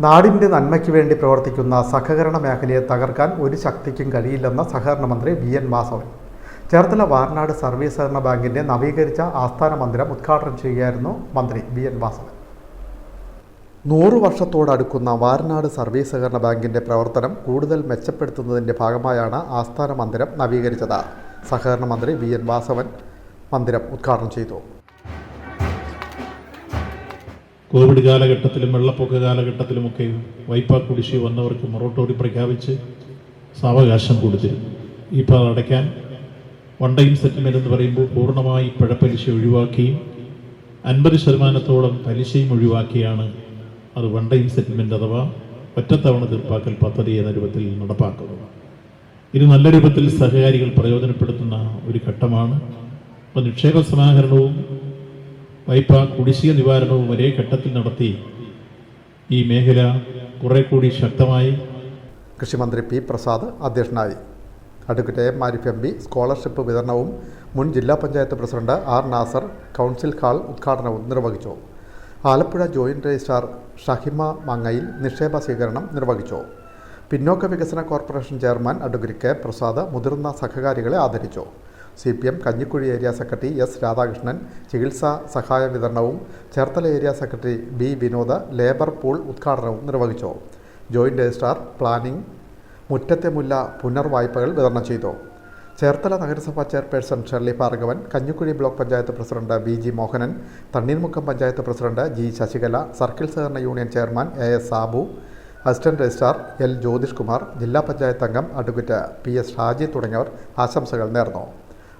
നാടിന്റെ നന്മയ്ക്ക് വേണ്ടി പ്രവർത്തിക്കുന്ന സഹകരണ മേഖലയെ തകർക്കാൻ ഒരു ശക്തിക്കും കഴിയില്ലെന്ന് സഹകരണ മന്ത്രി V N Vasavan. Cherthala Varanad service സഹകരണ ബാങ്കിന്റെ നവീകരിച്ച ആസ്ഥാന മന്ദിരം ഉദ്ഘാടനം ചെയ്യുകയായിരുന്നു മന്ത്രി വി എൻ വാസവൻ. നൂറു വർഷത്തോടടുക്കുന്ന വാരനാട് സർവീസ് സഹകരണ ബാങ്കിന്റെ പ്രവർത്തനം കൂടുതൽ മെച്ചപ്പെടുത്തുന്നതിന്റെ ഭാഗമായാണ് ആസ്ഥാന മന്ദിരം നവീകരിച്ചത്. സഹകരണ മന്ത്രി വി എൻ വാസവൻ മന്ദിരം ഉദ്ഘാടനം ചെയ്തു. കോവിഡ് കാലഘട്ടത്തിലും വെള്ളപ്പൊക്ക കാലഘട്ടത്തിലുമൊക്കെ വൈപ്പാ കുടിശ്ശി വന്നവർക്ക് മൊറട്ടോറി പ്രഖ്യാപിച്ച് സാവകാശം കൊടുത്തിരുന്നു. ഇപ്പോൾ അടയ്ക്കാൻ വൺ ടൈം സെറ്റിൽമെന്റ് എന്ന് പറയുമ്പോൾ പൂർണമായി പിഴപ്പലിശ ഒഴിവാക്കിയും അൻപത് ശതമാനത്തോളം പലിശയും ഒഴിവാക്കിയാണ് അത് വൺ ടൈം സെറ്റിൽമെന്റ് അഥവാ ഒറ്റത്തവണ തീർപ്പാക്കൽ പദ്ധതി എന്ന രൂപത്തിൽ നടപ്പാക്കുന്നത്. ഇത് നല്ല രൂപത്തിൽ സഹകാരികൾ പ്രയോജനപ്പെടുത്തുന്ന ഒരു ഘട്ടമാണ്. അപ്പോൾ നിക്ഷേപ സമാഹരണവും വായ്പ കുടിശ്ശിക നിവാരണവും ഒരേ ഘട്ടത്തിൽ നടത്തി ഈ മേഖല കുറെ കൂടി ശക്തമായി കൃഷിമന്ത്രി പി പ്രസാദ് അധ്യക്ഷനായി. Advocate M Arif M P scholarship വിതരണവും മുൻ ജില്ലാ panchayat president R Nasar council hall ഉദ്ഘാടനവും നിർവഹിച്ചു. ആലപ്പുഴ ജോയിന്റ് രജിസ്ട്രാർ ഷഹിമ മങ്ങയിൽ നിക്ഷേപ സ്വീകരണം നിർവഹിച്ചു. പിന്നോക്ക വികസന corporation chairman advocate K Prasad മുതിർന്ന സഹകാരികളെ ആദരിച്ചു. C P M Kanjikuzhi area secretary S Radhakrishnan ചികിത്സാ സഹായ വിതരണവും Cherthala area secretary B Vinod labour pool ഉദ്ഘാടനവും നിർവഹിച്ചു. Joint registrar planning Muttathe Mulla പുനർവായ്പകൾ വിതരണം ചെയ്തു. ചേർത്തല നഗരസഭാ chairperson Shirley Bhargavan Kanjikuzhi block panchayat president B G Mohanan Thanneermukkom panchayat president G Sasikala circle സഹകരണ union chairman A S Sabu assistant registrar L Jyothish Kumar ജില്ലാ പഞ്ചായത്ത് അംഗം advocate P S Shaji തുടങ്ങിയവർ ആശംസകൾ നേർന്നു.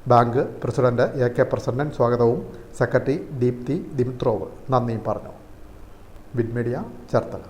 Bank president A K Prasannan സ്വാഗതവും. Secretary Deepthi Dimitrov നന്ദിയും പറഞ്ഞു. വിഡ് മീഡിയ ചേർത്തല.